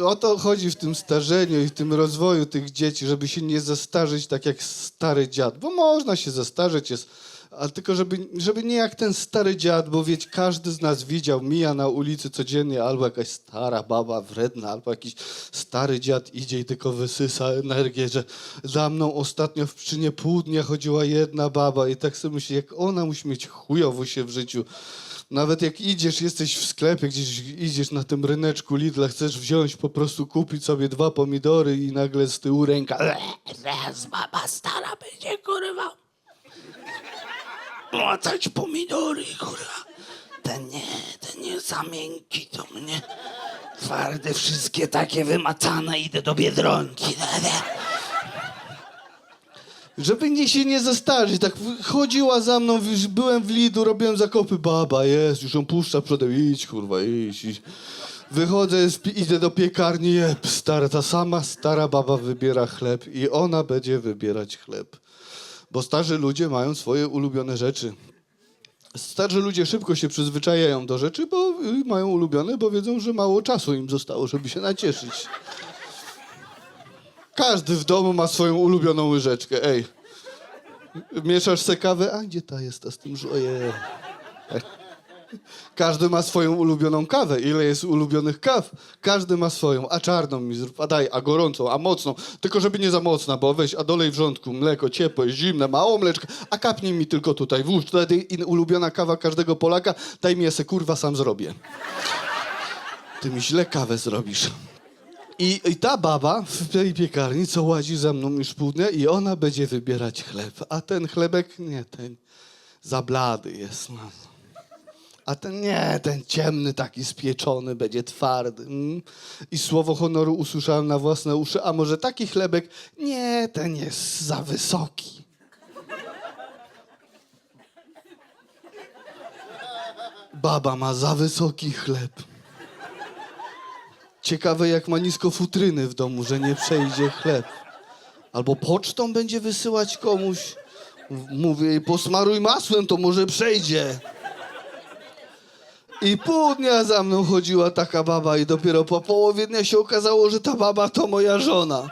O to chodzi w tym starzeniu i w tym rozwoju tych dzieci, żeby się nie zestarzeć tak jak stary dziad. Bo można się zestarzeć, jest, ale tylko żeby, żeby nie jak ten stary dziad, bo wiecie, każdy z nas widział, mija na ulicy codziennie albo jakaś stara baba wredna, albo jakiś stary dziad idzie i tylko wysysa energię, że za mną ostatnio w przyczynie pół dnia chodziła jedna baba i tak sobie myślę, jak ona musi mieć chujowo się w życiu. Nawet jak idziesz, jesteś w sklepie, gdzieś idziesz na tym ryneczku Lidla, chcesz wziąć, po prostu kupić sobie dwa pomidory i nagle z tyłu ręka. Zaraz baba stara będzie, kurwa. Łatać pomidory, kurwa. Ten nie, ten nie za miękki to mnie. Twarde, wszystkie takie wymacane, idę do Biedronki. Żeby nie się nie zastarzyć, tak chodziła za mną, wiesz, byłem w Lidu, robiłem zakopy, baba jest, już ją puszcza przodem, idź kurwa, idź, idź. Wychodzę, idę do piekarni, jeb, stara, ta sama stara baba wybiera chleb i ona będzie wybierać chleb. Bo starzy ludzie mają swoje ulubione rzeczy. Starzy ludzie szybko się przyzwyczajają do rzeczy, bo y, mają ulubione, bo wiedzą, że mało czasu im zostało, żeby się nacieszyć. Każdy w domu ma swoją ulubioną łyżeczkę, ej. Mieszasz se kawę, a gdzie ta jest ta z tym żoje? Każdy ma swoją ulubioną kawę. Ile jest ulubionych kaw? Każdy ma swoją. A czarną mi zrób, a daj, a gorącą, a mocną. Tylko żeby nie za mocna, bo weź, a dolej wrzątku, mleko ciepłe, zimne, mało mleczka, a kapnij mi tylko tutaj, włóż. Wtedy ulubiona kawa każdego Polaka, daj mi ja se kurwa sam zrobię. Ty mi źle kawę zrobisz. I, I ta baba w tej piekarni, co łazi za mną już pół dnia i ona będzie wybierać chleb. A ten chlebek, nie, ten za blady jest. No. A ten nie, ten ciemny, taki spieczony, będzie twardy. Mm. I słowo honoru usłyszałem na własne uszy, a może taki chlebek? Nie, ten jest za wysoki. Baba ma za wysoki chleb. Ciekawe, jak ma nisko futryny w domu, że nie przejdzie chleb. Albo pocztą będzie wysyłać komuś. Mówię jej, posmaruj masłem, to może przejdzie. I pół dnia za mną chodziła taka baba i dopiero po połowie dnia się okazało, że ta baba to moja żona.